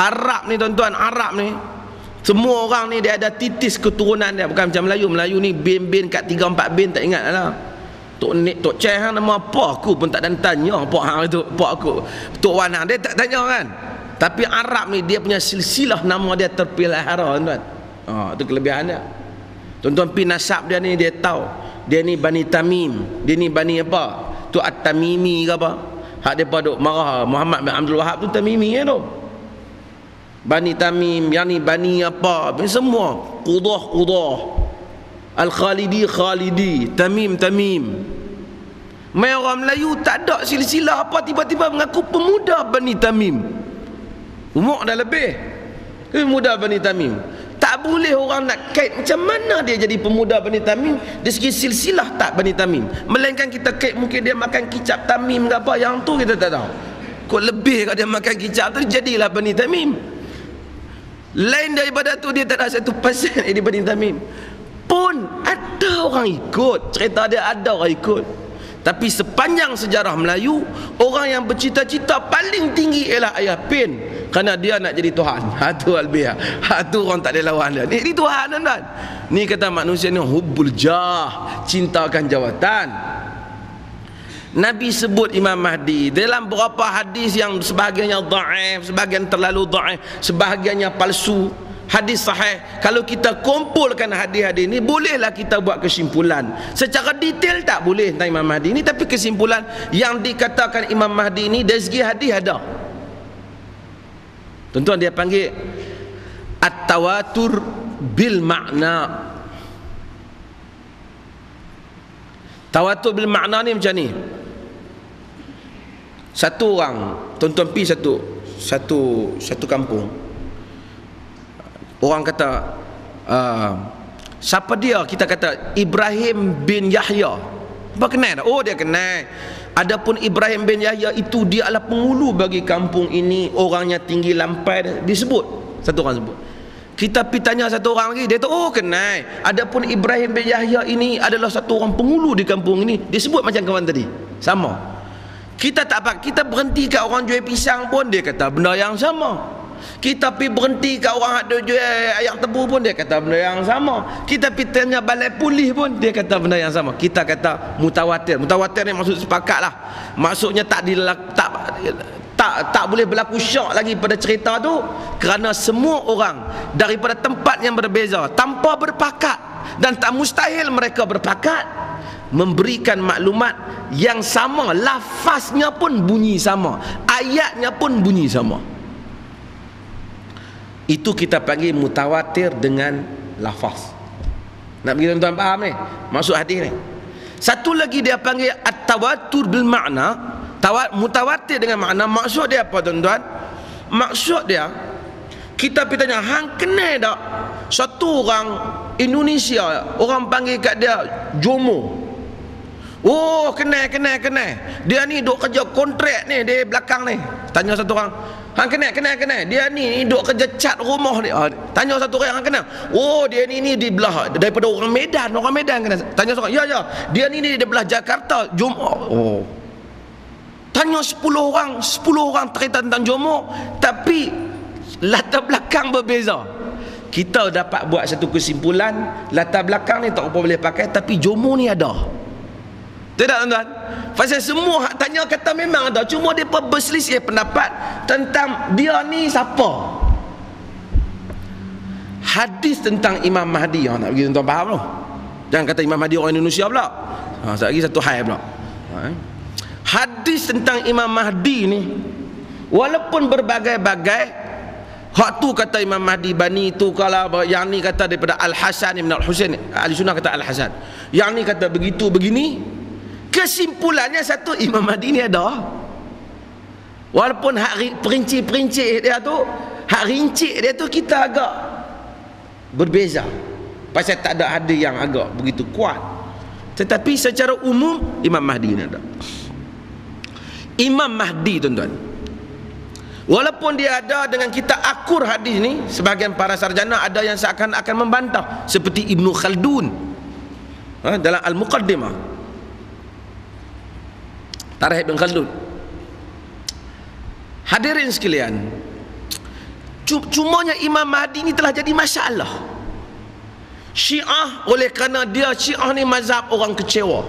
Arab ni tuan-tuan Arab ni semua orang ni dia ada titis keturunan dia. Bukan macam Melayu. Melayu ni bin-bin kat 3 4 bin tak ingat lah. Tok Nik Tok Ceh hang nama apa aku pun tak dan tanya. Apa hang itu apa aku. Tok Wan hang dia tak tanya kan? Tapi Arab ni dia punya silsilah nama dia terpelihara tuan ha itu kelebihan dia. Tuan-tuan pi nasab dia ni dia tahu. Dia ni Bani Tamim. Dia ni Bani apa? Tu At-Tamimi ke apa? Hak depa duk marah. Muhammad bin Abdul Wahab tu Tamimi ya tu Bani Tamim yang ni Bani apa semua. Qudah Qudah Al-Khalidi Khalidi. Tamim Tamim. Mai orang Melayu tak ada silsilah apa tiba-tiba mengaku pemuda Bani Tamim. Umur dah lebih. Pemuda Bani Tamim. Tak boleh orang nak kait macam mana dia jadi pemuda Bani Tamim. Dari segi silsilah tak Bani Tamim. Melainkan kita kait mungkin dia makan kicap Tamim ke apa Yang tu kita tak tahu. Kok lebih kalau dia makan kicap tu jadilah Bani Tamim lain daripada tu dia tak ada satu pasal yang dibanding Tamim pun ada orang ikut. Cerita dia ada orang ikut. Tapi sepanjang sejarah Melayu orang yang bercita-cita paling tinggi ialah ayah pin. Kerana dia nak jadi Tuhan. Ha tu albiah ha. Tu orang tak ada lawan dia. Ni, Tuhan kan ni kata manusia ni hubbul jah. Cintakan jawatan Nabi sebut Imam Mahdi dalam beberapa hadis yang sebahagiannya dhaif, sebahagian terlalu dhaif, sebahagiannya palsu. Hadis sahih. Kalau kita kumpulkan hadis-hadis ini bolehlah kita buat kesimpulan. Secara detail tak boleh tentang Imam Mahdi ini tapi kesimpulan yang dikatakan Imam Mahdi ini dari segi hadis ada. Tuan-tuan dia panggil at-tawatur bil makna. Tawatur bil makna ni macam ni satu orang tuan-tuan pi satu satu satu kampung. Orang kata uh, siapa dia? Kita kata Ibrahim bin Yahya. Apa kenal oh dia kenal. Adapun Ibrahim bin Yahya itu dia adalah penghulu bagi kampung ini. Orangnya tinggi lampai disebut. Satu orang sebut. Kita pi tanya satu orang lagi dia tu oh kenal. Adapun Ibrahim bin Yahya ini adalah satu orang penghulu di kampung ini. Disebut macam kawan tadi. Sama kita tak apa, kita berhenti kat orang jual pisang pun dia kata benda yang sama. Kita pi berhenti kat orang ada jual ayam tebu pun dia kata benda yang sama. Kita pi tanya balai pulih pun dia kata benda yang sama. Kita kata mutawatir. Mutawatir ni maksud sepakat lah. Maksudnya tak di tak tak tak boleh berlaku syak lagi pada cerita tu kerana semua orang daripada tempat yang berbeza tanpa berpakat dan tak mustahil mereka berpakat memberikan maklumat yang sama. Lafaznya pun bunyi sama. Ayatnya pun bunyi sama. Itu kita panggil mutawatir dengan lafaz. Nak bagi tuan-tuan faham ni? Maksud hadis ni. Satu lagi dia panggil at-tawatur bil makna. Mutawatir dengan makna. Maksud dia apa tuan-tuan? Maksud dia kita pergi tanya hang kenal tak satu orang Indonesia orang panggil kat dia Jomo Oh kenal kenal kenal. Dia ni duk kerja kontrak ni Di belakang ni. Tanya satu orang. Hang kenal kenal kenal. Dia ni duk kerja cat rumah ni ah, Tanya satu orang Hang kenal. Oh dia ni ni di belah Daripada orang Medan Orang Medan kenal. Tanya satu orang. Ya ya. Dia ni ni di belah Jakarta Jumaat Oh. Tanya sepuluh orang Sepuluh orang cerita tentang Jumaat Tapi Latar belakang berbeza. Kita dapat buat satu kesimpulan Latar belakang ni tak apa boleh pakai Tapi Jomo ni ada tidak tuan-tuan? Pasal semua hak tanya kata memang ada. Cuma dia berselisih pendapat tentang dia ni siapa. Hadis tentang Imam Mahdi. Ha, nak bagi tuan-tuan faham tu. Jangan kata Imam Mahdi orang Indonesia pula. Ha, satu lagi satu hal pula. Ha, eh. Hadis tentang Imam Mahdi ni walaupun berbagai-bagai Hak tu kata Imam Mahdi Bani tu kalau yang ni kata daripada Al Hasan Ibn Al Husain, Ahli Sunnah kata Al Hasan. Yang ni kata begitu begini, kesimpulannya satu Imam Mahdi ni ada. Walaupun hak perinci-perinci dia tu hak rinci dia tu kita agak berbeza. Pasal tak ada hadis yang agak begitu kuat. Tetapi secara umum Imam Mahdi ni ada. Imam Mahdi tuan-tuan. Walaupun dia ada dengan kita akur hadis ni sebagian para sarjana ada yang seakan-akan membantah. Seperti Ibnu Khaldun ha, dalam Al-Muqaddimah Tarikh bin Khaldun. Hadirin sekalian cumanya Imam Mahdi ni telah jadi masalah Syiah oleh kerana dia Syiah ni mazhab orang kecewa.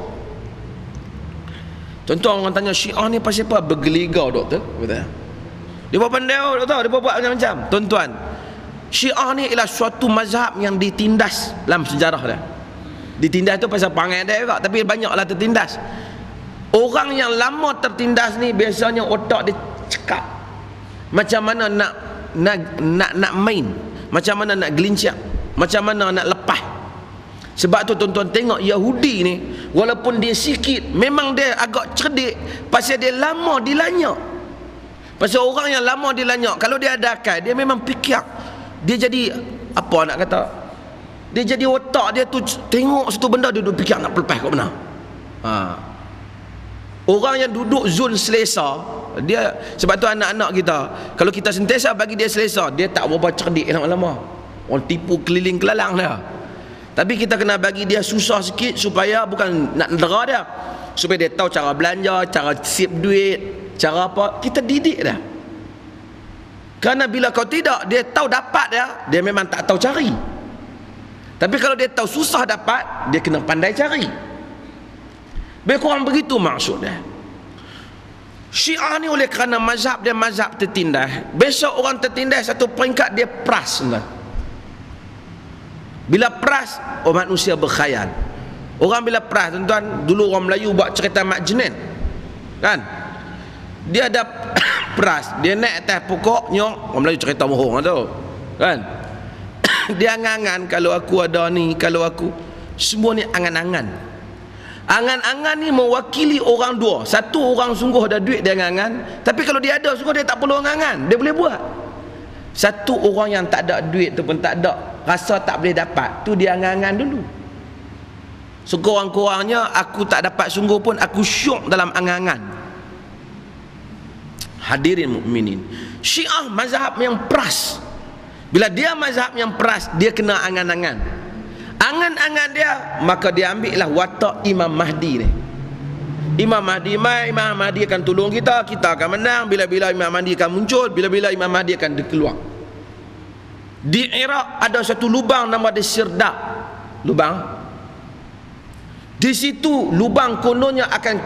Contoh orang tanya Syiah ni pasal apa? Bergeligau doktor. Betul dia buat pandai doktor. Dia buat macam-macam. Tuan-tuan Syiah ni ialah suatu mazhab yang ditindas dalam sejarah dia. Ditindas tu pasal pangai dia juga tapi banyaklah tertindas orang yang lama tertindas ni biasanya otak dia cekap. Macam mana nak nak nak nak main? Macam mana nak gelincak macam mana nak lepas? Sebab tu tuan-tuan tengok Yahudi ni walaupun dia sikit memang dia agak cerdik. Pasal dia lama dilanyak. Pasal orang yang lama dilanyak kalau dia ada akal dia memang fikir. Dia jadi apa nak kata? Dia jadi otak dia tu tengok satu benda dia duduk fikir nak lepas kat mana. Ha. Orang yang duduk zon selesa dia sebab tu anak-anak kita kalau kita sentiasa bagi dia selesa dia tak berapa cerdik lama-lama orang tipu keliling kelalang dia. Tapi kita kena bagi dia susah sikit supaya bukan nak nedera dia. Supaya dia tahu cara belanja cara sip duit cara apa. Kita didik dia. Kerana bila kau tidak dia tahu dapat dia dia memang tak tahu cari. Tapi kalau dia tahu susah dapat dia kena pandai cari lebih kurang begitu maksud dia. Syiah ni oleh kerana mazhab dia mazhab tertindas. Besok orang tertindas satu peringkat dia pras bila pras orang manusia berkhayal. Orang bila pras tuan-tuan dulu orang Melayu buat cerita mak jenin. Kan? Dia ada pras. Dia naik atas pokok nyok. Orang Melayu cerita bohong lah tu. Kan? Dia angan-angan kalau aku ada ni kalau aku semua ni angan-angan Angan-angan ni mewakili orang dua. Satu orang sungguh ada duit dia angan Tapi kalau dia ada sungguh dia tak perlu angan Dia boleh buat. Satu orang yang tak ada duit tu pun tak ada. Rasa tak boleh dapat. Tu dia angan dulu. Sekurang-kurangnya aku tak dapat sungguh pun aku syuk dalam angan Hadirin mukminin. Syiah mazhab yang peras. Bila dia mazhab yang peras, dia kena angan-angan angan-angan dia. Maka dia ambil lah watak Imam Mahdi ni. Imam Mahdi mai Imam Mahdi akan tolong kita. Kita akan menang. Bila-bila Imam Mahdi akan muncul bila-bila Imam Mahdi akan keluar. Di Iraq ada satu lubang nama dia Sirdab lubang? Di situ lubang kononnya akan